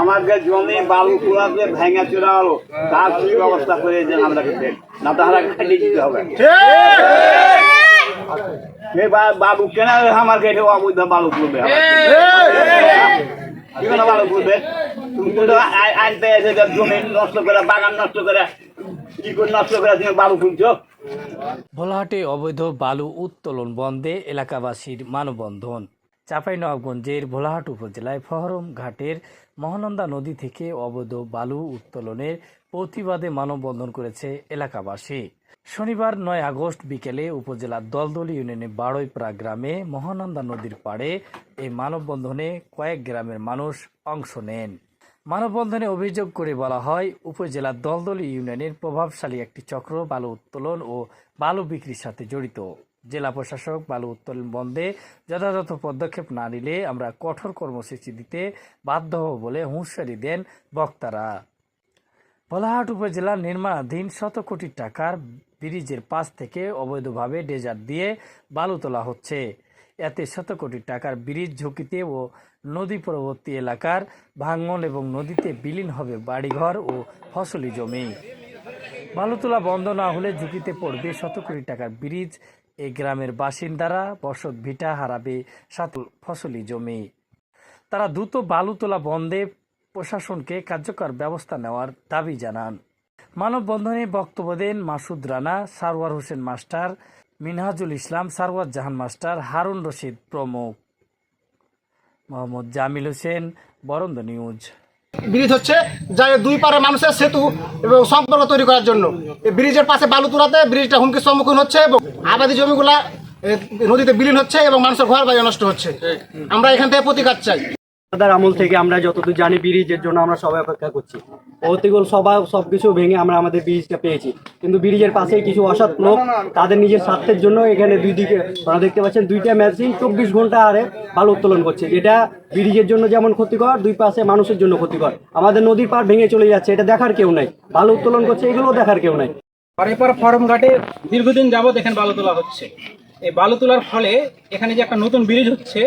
আমাকে জমি বালু কুড়াতে ভেঙে চুরা হলো তার কি ব্যবস্থা করে দেন আমাকে দেন? না তাহলে খাইয়ে দিতে হবে। বাবু কেন আমার কেটে অবৈধ বালু তুলবে। কি করে বালু তুলবে? তুমি তো পেয়েছে যে জমি নষ্ট করে বাগান নষ্ট করে কি করে নষ্ট করে তুমি বালু তুলছো? ভোলাহাটে অবৈধ বালু উত্তোলন বন্ধে এলাকাবাসীর মানববন্ধন। চাঁপাইনবাবগঞ্জের ভোলাহাট উপজেলায় ফহরম ঘাটের মহানন্দা নদী থেকে অবৈধ বালু উত্তোলনের প্রতিবাদে মানববন্ধন করেছে এলাকাবাসী। শনিবার নয় আগস্ট বিকেলে উপজেলার দলদলি ইউনিয়নের বাড়ইপাড়া গ্রামে মহানন্দা নদীর পাড়ে এই মানববন্ধনে কয়েক গ্রামের মানুষ অংশ নেন। মানববন্ধনে অভিযোগ করে বলা হয় উপজেলার দলদলি ইউনিয়নের প্রভাবশালী একটি চক্র বালু উত্তোলন ও বালু বিক্রির সাথে জড়িত। জেলা প্রশাসক বালু উত্তোলন বন্ধে যথাযথ পদক্ষেপ না নিলে আমরা কঠোর কর্মসূচি দিতে বাধ্য হব বলে হুঁশিয়ারি দেন বক্তারা। ভোলাহাট উপজেলার নির্মাণাধীন শত কোটি টাকার ব্রিজের পাশ থেকে অবৈধভাবে ডেজার দিয়ে বালু তোলা হচ্ছে। এতে শত কোটি টাকার ব্রিজ ঝুঁকিতে ও নদী পরবর্তী এলাকার ভাঙন এবং নদীতে বিলীন হবে বাড়িঘর ও ফসলি জমি। বালু তোলা বন্ধ না হলে ঝুঁকিতে পড়বে শত কোটি টাকার ব্রিজ এই গ্রামের বাসিন্দারা বসত ভিটা হারাবে সাত ফসলি জমি। তারা দ্রুত বালু তোলা বন্ধে প্রশাসনকে কার্যকর ব্যবস্থা নেওয়ার দাবি জানান। মানববন্ধনে বক্তব্য দেন মাসুদ রানা, সারওয়ার হোসেন মাস্টার, মিনহাজুল ইসলাম, সারওয়ার জাহান মাস্টার, হারুন রশিদ প্রমুখ। মোহাম্মদ জামিল হোসেন, বরন্দ নিউজ। ব্রিজ হচ্ছে যা দুই পারে মানুষের সেতু এবং সম্পর্ক তৈরি করার জন্য। এই ব্রিজের পাশে বালু তোলাতে ব্রিজটা হুমকির সম্মুখীন হচ্ছে এবং আবাদি জমিগুলা নদীতে বিলীন হচ্ছে এবং মানুষের ঘর বাড়ি নষ্ট হচ্ছে। আমরা এখান থেকে প্রতিকার চাই। দাদার আমল থেকে আমরা যতদূর জানি ব্রিজের জন্য আমরা সবাই অপেক্ষা করছি। অতিগুল সবাই সবকিছু ভেঙে আমরা আমাদের ব্রিজটা পেয়েছি। কিন্তু ব্রিজের পাশে কিছু অসৎ লোক তাদের নিজের স্বার্থের জন্য এখানে দুই দিকে আপনারা দেখতে পাচ্ছেন, দুইটা মেশিন চব্বিশ ঘণ্টা আরে বালু উত্তোলন করছে। যেটা ব্রিজের জন্য যেমন ক্ষতিকর, দুই পাশে মানুষের জন্য ক্ষতিকর। আমাদের নদীর পার ভেঙে চলে যাচ্ছে, এটা দেখার কেউ নাই। বালু উত্তোলন করছে এগুলো দেখার কেউ নাই। বাড়িপাড়া ফরম ঘাটে দীর্ঘদিন যাবৎ এখানে বালু তোলা হচ্ছে। এই বালু তোলার ফলে এখানে যে একটা নতুন ব্রিজ হচ্ছে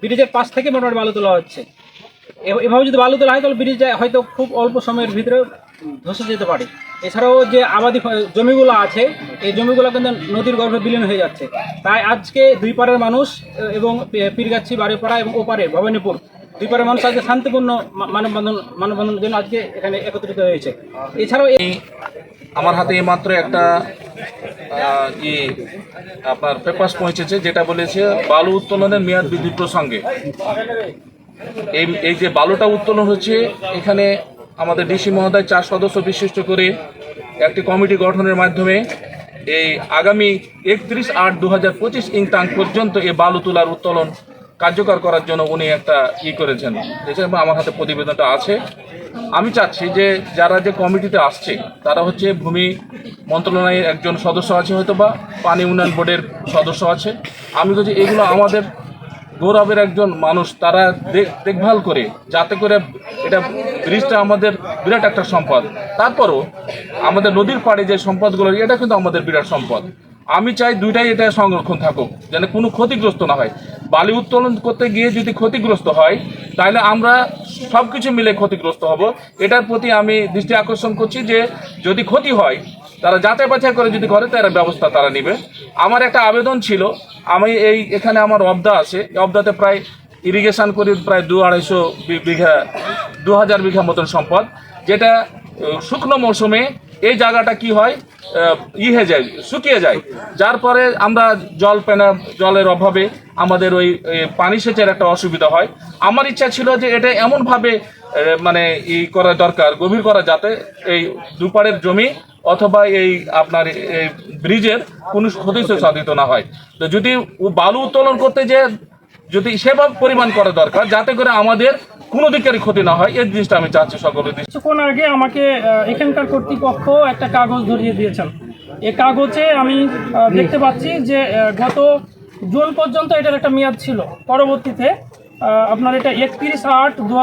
ব্রিজের পাশ থেকে মোটামুটি বালু তোলা হচ্ছে। এভাবে যদি বালু তোলা হয়, তাহলে ব্রিজ হয়তো খুব অল্প সময়ের ভিতরে ধসে যেতে পারে। এছাড়াও যে আবাদি জমিগুলো আছে, এই জমিগুলো কিন্তু নদীর গর্ভে বিলীন হয়ে যাচ্ছে। তাই আজকে দুই পাড়ের মানুষ এবং পীরগাছি বাড়িপাড়া এবং ওপারে ভবানীপুর, দুই পাড়ের মানুষ আজকে শান্তিপূর্ণ মানববন্ধন মানববন্ধনের জন্য আজকে এখানে একত্রিত হয়েছে। এছাড়াও এই আমার হাতে এই মাত্র একটা ই আপনার পেপার্স পৌঁছেছে, যেটা বলেছে বালু উত্তোলনের মেয়াদ বৃদ্ধি প্রসঙ্গে। এই এই যে বালুটা উত্তোলন হচ্ছে, এখানে আমাদের ডিসি মহোদয় চার সদস্য বিশিষ্ট করে একটি কমিটি গঠনের মাধ্যমে এই আগামী একত্রিশ আট দু হাজার পঁচিশ ইংটাং পর্যন্ত এই বালু তোলার উত্তোলন কার্যকর করার জন্য উনি একটা ই করেছেন। এছাড়া আমার হাতে প্রতিবেদনটা আছে। আমি চাচ্ছি যে যারা যে কমিটিতে আসছে, তারা হচ্ছে ভূমি মন্ত্রণালয়ের একজন সদস্য আছে হয়তো বা পানি উন্নয়ন বোর্ডের সদস্য আছে। আমি বলছি, এগুলো আমাদের গৌরবের একজন মানুষ, তারা দেখ- দেখভাল করে, যাতে করে এটা ব্রিজটা আমাদের বিরাট একটা সম্পদ। তারপরও আমাদের নদীর পাড়ে যে সম্পদগুলো, এটা কিন্তু আমাদের বিরাট সম্পদ। আমি চাই দুইটাই এটা সংরক্ষণ থাকুক, যেন কোনো ক্ষতিগ্রস্ত না হয়। বালি উত্তোলন করতে গিয়ে যদি ক্ষতিগ্রস্ত হয়, তাহলে আমরা সব কিছু মিলে ক্ষতিগ্রস্ত হব। এটার প্রতি আমি দৃষ্টি আকর্ষণ করছি যে, যদি ক্ষতি হয়, তারা যাচাই বাছাই করে যদি করে, তার ব্যবস্থা তারা নেবে। আমার একটা আবেদন ছিল, আমি এই, এখানে আমার অবদা আছে। অবদাতে প্রায় ইরিগেশন করি, প্রায় দু আড়াইশো বিঘা, দু হাজার বিঘা মতন সম্পদ, যেটা শুকনো মৌসুমে এই জায়গাটা কি হয়? ই হয়ে যায়, শুকিয়ে যায়। যার পরে আমরা জল পেনা, জলের অভাবে আমাদের ওই পানি সেচের একটা অসুবিধা হয়। আমার ইচ্ছা ছিল যে এটা এমনভাবে মানে ই করা দরকার, গভীর করা যাতে এই দুপাড়ের জমি অথবা এই আপনার এই ব্রিজের কোনো ক্ষতি সাধিত না হয়। তো যদি বালু উত্তোলন করতে যে, যদি সেভাবে পরিমাণ করা দরকার, যাতে করে আমাদের কোনো দিকেরই ক্ষতি না হয়। এই জিনিসটা আমি চাচ্ছি সকলের কিছুক্ষণ আগে আমাকে এখানকার কর্তৃপক্ষ একটা কাগজ ধরিয়ে দিয়েছেন। এই কাগজে আমি দেখতে পাচ্ছি যে গত জুন পর্যন্ত এটার একটা মেয়াদ ছিল। পরবর্তীতে আপনার এটা একত্রিশ আট দু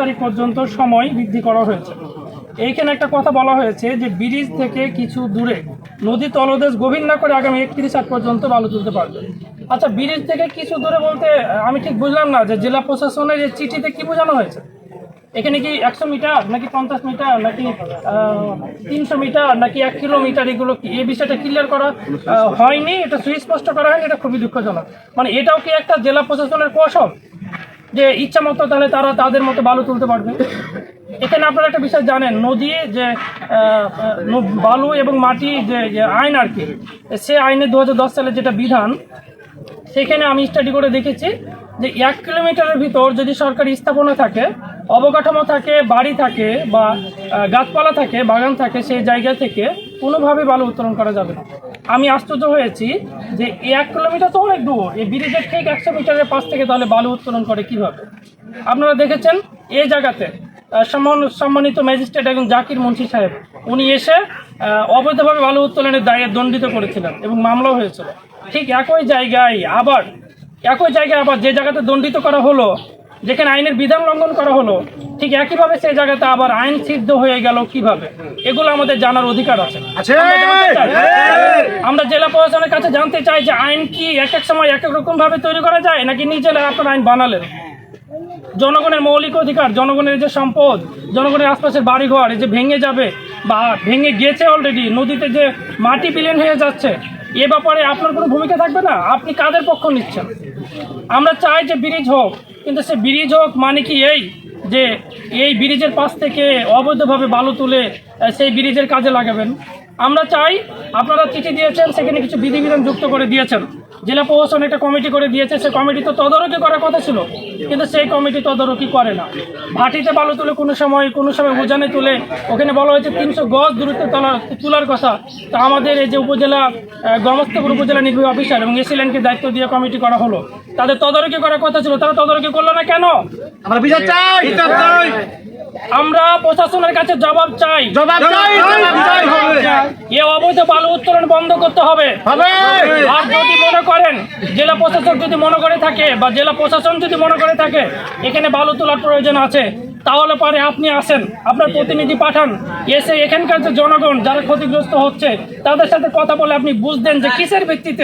তারিখ পর্যন্ত সময় বৃদ্ধি করা হয়েছে। এইখানে একটা কথা বলা হয়েছে যে, ব্রিজ থেকে কিছু দূরে নদী তলদেশ গভীর না করে আগামী একত্রিশ আট পর্যন্ত বালু তুলতে পারবে। আচ্ছা ব্রিজ থেকে কিছু দূরে বলতে, আমি ঠিক বুঝলাম না যে জেলা প্রশাসনের এই চিঠিতে কি বোঝানো হয়েছে? এখানে কি একশো মিটার নাকি পঞ্চাশ মিটার নাকি তিনশো মিটার নাকি এক কিলোমিটার এগুলো কি? এই বিষয়টা ক্লিয়ার করা হয়নি, এটা সুস্পষ্ট করা হয়নি, এটা খুবই দুঃখজনক। মানে এটাও কি একটা জেলা প্রশাসনের কৌশল? যে ইচ্ছা মতো তাহলে তারা তাদের মতো বালু তুলতে পারবে? এখানে আপনারা একটা বিষয় জানেন, নদী যে বালু এবং মাটি যে যে আইন আর কি, সে আইনে দু সালের যেটা বিধান সেখানে আমি স্টাডি করে দেখেছি যে এক কিলোমিটারের ভিতর যদি সরকারি স্থাপনা থাকে, অবকাঠামো থাকে, বাড়ি থাকে বা গাছপালা থাকে, বাগান থাকে সেই জায়গা থেকে কোনোভাবে বালু উত্তোলন করা যাবে না। আমি আশ্চর্য হয়েছি যে এক কিলোমিটার তো অনেক দূর, এই ব্রিজের ঠিক একশো মিটারের পাশ থেকে তাহলে বালু উত্তোলন করে কীভাবে? আপনারা দেখেছেন এই জায়গাতে সম্মান- সম্মানিত ম্যাজিস্ট্রেট এবং জাকির মুন্সি সাহেব, উনি এসে অবৈধভাবে বালু উত্তোলনের দায়ে দণ্ডিত করেছিলেন এবং মামলাও হয়েছিল। ঠিক একই জায়গায় আবার একই জায়গায় আবার যে জায়গাতে দণ্ডিত করা হলো যেখানে আইনের বিধান লঙ্ঘন করা হলো ঠিক একইভাবে সেই জায়গাতে আবার আইন সিদ্ধ হয়ে গেল কীভাবে? এগুলো আমাদের জানার অধিকার আছে। আমরা জেলা প্রশাসনের কাছে জানতে চাই যে আইন কি এক এক সময় এক এক রকম ভাবে তৈরি করা যায় নাকি নিজেরা আপনার আইন বানালেন? জনগণের মৌলিক অধিকার জনগণের যে সম্পদ জনগণের আশপাশের বাড়িঘর এই যে ভেঙে যাবে বা ভেঙে গেছে অলরেডি নদীতে যে মাটি বিলীন হয়ে যাচ্ছে এ ব্যাপারে আপনার কোনো ভূমিকা থাকবে না? আপনি কাদের পক্ষ নিচ্ছেন? আমরা চাই যে ব্রিজ হোক, কিন্তু সে ব্রিজ হোক মানে কি এই যে এই ব্রিজের পাশ থেকে অবৈধভাবে বালু তুলে সেই ব্রিজের কাজে লাগাবেন? আমরা চাই আপনারা চিঠি দিয়েছেন, সেখানে কিছু বিধিবিধান যুক্ত করে দিয়েছেন। জেলা প্রশাসন একটা কমিটি করে দিয়েছে সেই কমিটি তো তদারকি করার কথা ছিল কিন্তু সেই কমিটি তদারকি করে না। ভাটিতে বালু তুলে কোনো সময় কোনো সময় উজানে তুলে ওখানে বলা হয়েছে তিনশো গজ দূরত্ব তোলা তোলার কথা। তা আমাদের এই যে উপজেলা গমস্তাপুর উপজেলা নির্বাহী অফিসার এবং এসিলেনকে দায়িত্ব দিয়ে কমিটি করা হলো। তাদের তদারকি করার কথা ছিল তারা তদারকি করল না কেন? আমরা বিচার চাই! আমরা প্রশাসনের কাছে জবাব চাই। জবাব চাই জবাব চাই এ অবৈধ বালু উত্তোলন বন্ধ করতে হবে। হবে। আর যদি মনে করেন জেলা প্রশাসক যদি মনে করে থাকে বা জেলা প্রশাসন যদি মনে করে থাকে এখানে বালু তোলার প্রয়োজন আছে তাহলে পরে আপনি আসেন আপনার প্রতিনিধি পাঠান। এসে এখানকার যে জনগণ যারা ক্ষতিগ্রস্ত হচ্ছে তাদের সাথে কথা বলে আপনি বুঝতেন যে কিসের ভিত্তিতে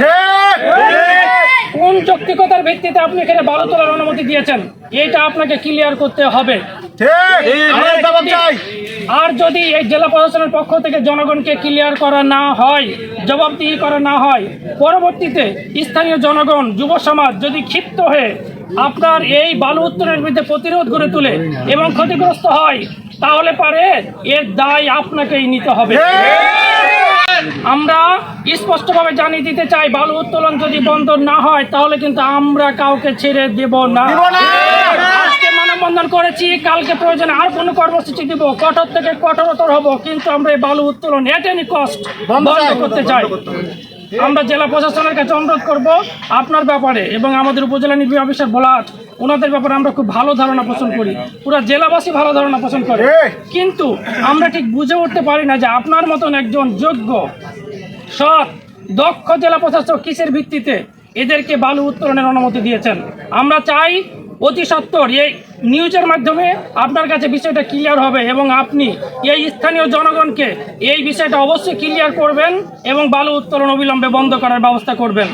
কোন যৌক্তিকতার ভিত্তিতে আপনি এখানে বালু তোলার অনুমতি দিয়েছেন? এটা আপনাকে ক্লিয়ার করতে হবে। ঠিক। আমরা জবাব চাই। আর যদি এই জেলা প্রশাসনের পক্ষ থেকে জনগণকে ক্লিয়ার করা না হয় জবাবদিহি করা না হয় পরবর্তীতে স্থানীয় জনগণ যুব সমাজ যদি ক্ষিপ্ত হয়ে আপনার এই বালু উত্তরের বিরুদ্ধে প্রতিরোধ গড়ে তুলে এবং ক্ষতিগ্রস্ত হয় তাহলে পারে এর দায় আপনাকেই নিতে হবে। আমরা স্পষ্টভাবে জানিয়ে দিতে চাই বালু উত্তোলন যদি বন্ধ না হয় তাহলে কিন্তু আমরা কাউকে ছেড়ে দেব না। মানববন্ধন করেছি কালকে প্রয়োজনে আর কোনো কর্মসূচি দিব কঠোর থেকে কঠোরতর হব কিন্তু আমরা এই বালু উত্তোলন এট এনি কস্ট বন্ধ করতে চাই। আমরা জেলা প্রশাসনের কাছে অনুরোধ করব আপনার ব্যাপারে এবং আমাদের উপজেলা নির্বাহী অফিসার বোলাট ওনাদের ব্যাপারে আমরা খুব ভালো ধারণা পোষণ করি। পুরো জেলাবাসী ভালো ধারণা পোষণ করে। কিন্তু আমরা ঠিক বুঝে উঠতে পারি না যে আপনার মতন একজন যোগ্য সৎ দক্ষ জেলা প্রশাসক কিসের ভিত্তিতে এদেরকে বালু উত্তোলনের অনুমতি দিয়েছেন। আমরা চাই অতি সত্তর। এই নিউজের মাধ্যমে আপনার কাছে বিষয়টা ক্লিয়ার হবে এবং আপনি এই স্থানীয় জনগণকে এই বিষয়টা অবশ্যই ক্লিয়ার করবেন এবং বালু উত্তোলন অবিলম্বে বন্ধ করার ব্যবস্থা করবেন।